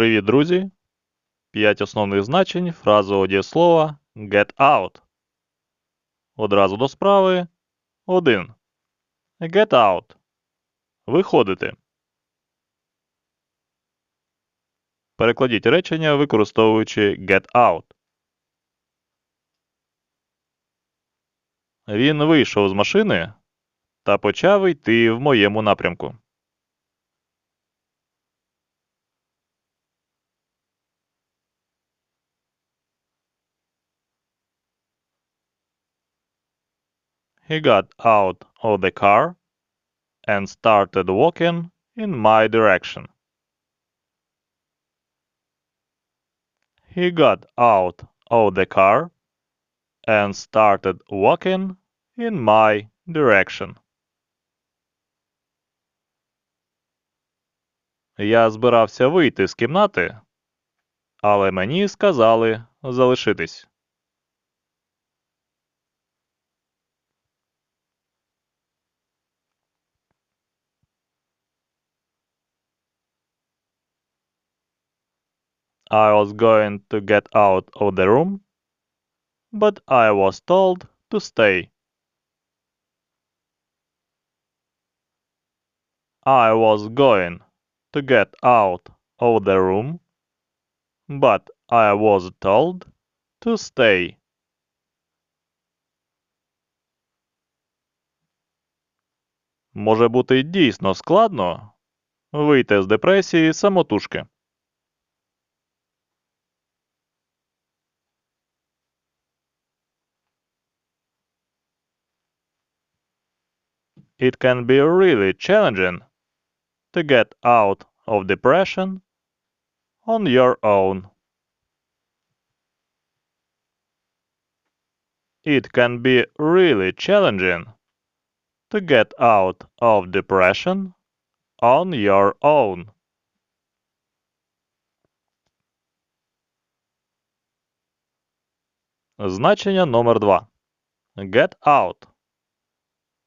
Привіт, друзі! П'ять основних значень фразового дієслова get out. Одразу до справи. 1. Get out. Виходити. Перекладіть речення, використовуючи get out. Він вийшов з машини та почав йти в моєму напрямку. He got out of the car and started walking in my direction. He got out of the car and started walking in my direction. Я збирався вийти з кімнати, але мені сказали залишитись. I was going to get out of the room, but I was told to stay. I was going to get out of the room, but I was told to stay. Може бути дійсно складно вийти з депресії самотужки. It can be really challenging to get out of depression on your own. It can be really challenging to get out of depression on your own. Значення номер 2. Get out.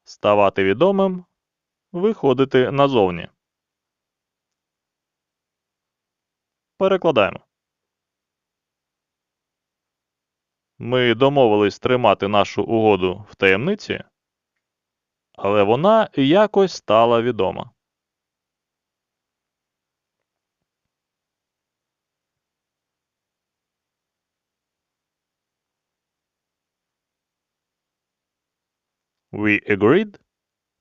Ставати відомим. Виходити назовні. Перекладаємо. Ми домовились тримати нашу угоду в таємниці, але вона якось стала відома. We agreed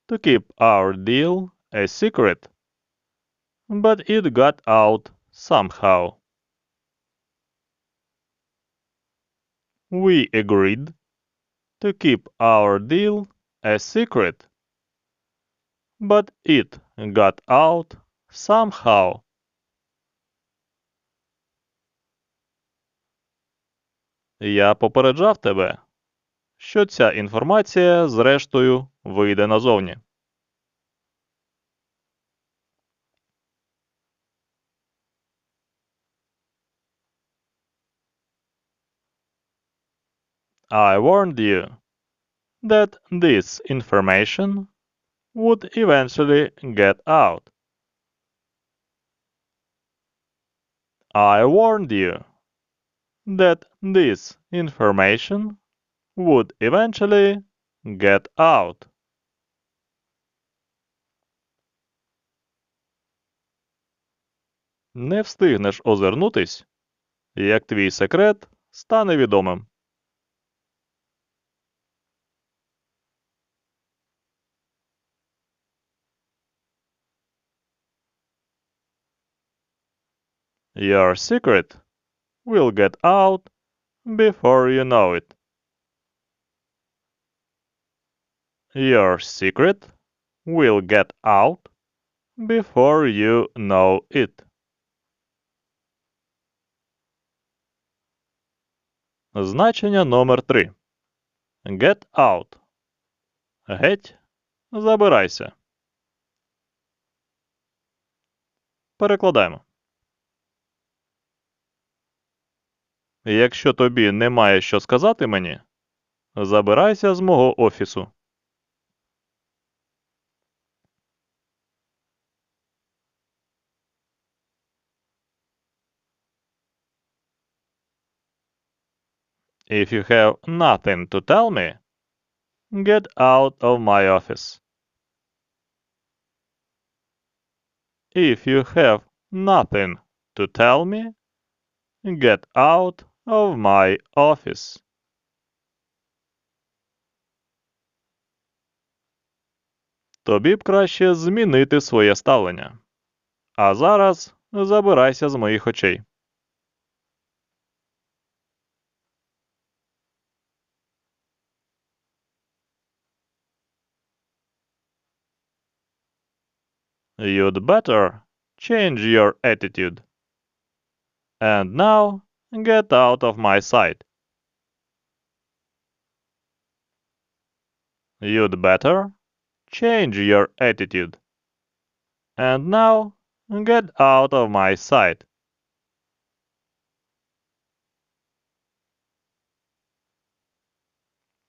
to keep our deal a secret, but it got out somehow. We agreed to keep our deal a secret, but it got out somehow. Я попереджав тебе, що ця інформація зрештою вийде назовні. I warned you that this information would eventually get out. I warned you that this information would eventually get out. Не встигнеш озирнутись, як твій секрет стане відомим. Your secret will get out before you know it. Your secret will get out before you know it. Значення номер 3. Get out. Геть. Забирайся. Перекладаємо. Якщо тобі немає що сказати мені, забирайся з мого офісу. If you have nothing to tell me, get out of my office. If you have nothing to tell me, get out of my office. Тобі б краще змінити своє ставлення. А зараз забирайся з моїх очей. You'd better change your attitude. And now get out of my sight. You'd better change your attitude. And now get out of my sight.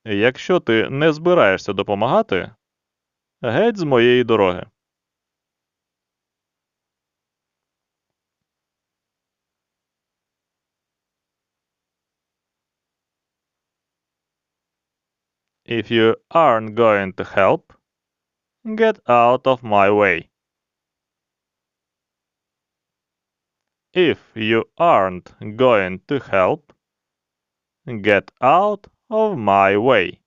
Якщо ти не збираєшся допомагати, геть з моєї дороги. If you aren't going to help, get out of my way. If you aren't going to help, get out of my way.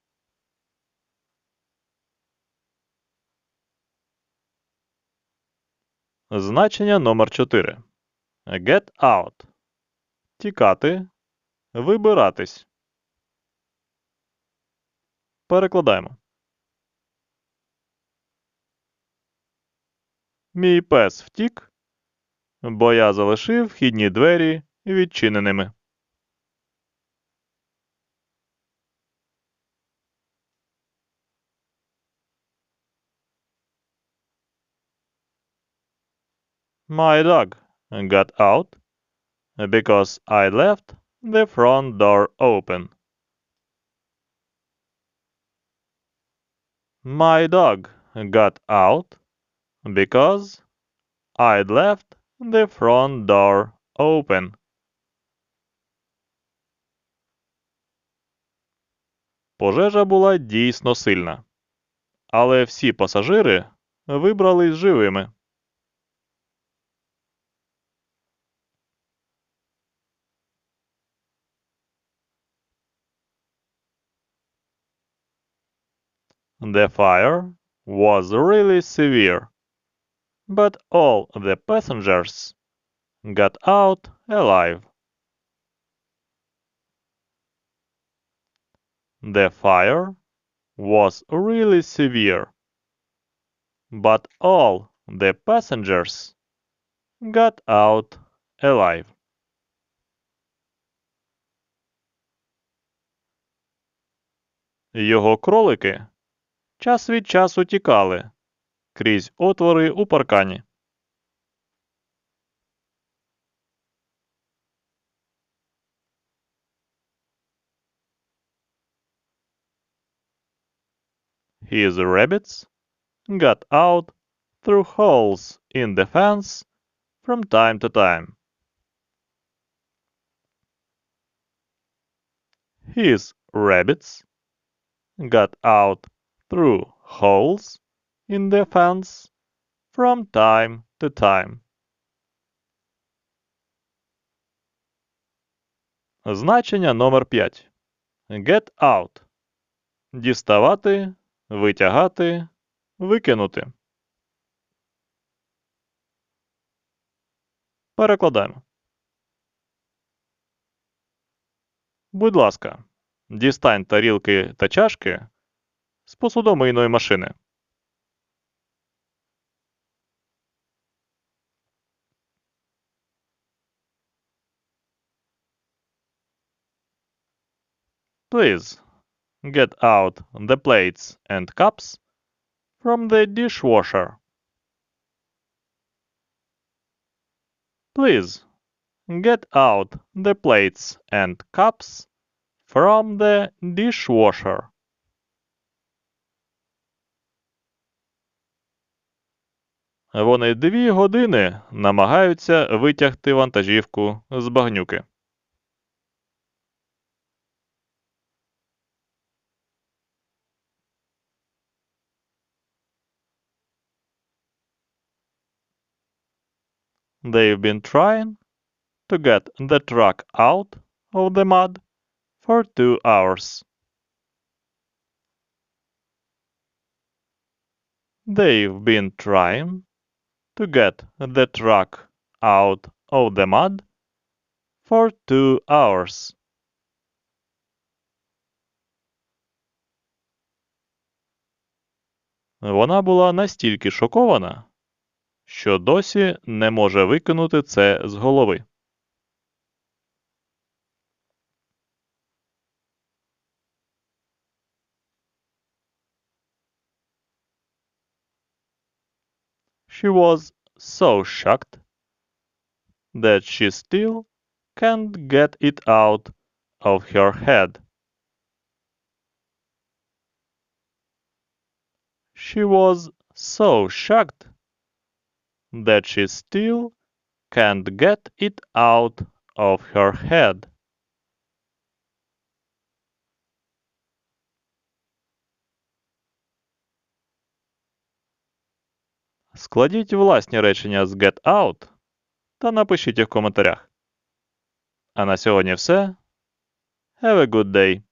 Значення номер 4. Get out. Тікати. Вибиратись. Перекладаємо. Мій пес втік, бо я залишив вхідні двері відчиненими. My dog got out because I left the front door open. My dog got out because I'd left the front door open. Пожежа була дійсно сильна, але всі пасажири вибрались живими. The fire was really severe, but all the passengers got out alive. The fire was really severe, but all the passengers got out alive. Його кролики час від часу тікали крізь отвори у паркані. His rabbits got out through holes in the fence from time to time. His rabbits got out through holes in the fence from time to time. Значення номер 5. Get out. Діставати, витягати, викинути. Перекладаємо. Будь ласка, дістань тарілки та чашки з посудомийної машини. Please get out the plates and cups from the dishwasher. Please get out the plates and cups from the dishwasher. Вони дві години намагаються витягти вантажівку з багнюки. They've been trying to get the truck out of the mud for two hours. They've been trying to get the truck out of the mud for two hours. Вона була настільки шокована, що досі не може викинути це з голови. She was so shocked that she still can't get it out of her head. She was so shocked that she still can't get it out of her head. Складіть власні речення з get out та напишіть їх в коментарях. А на сьогодні все. Have a good day.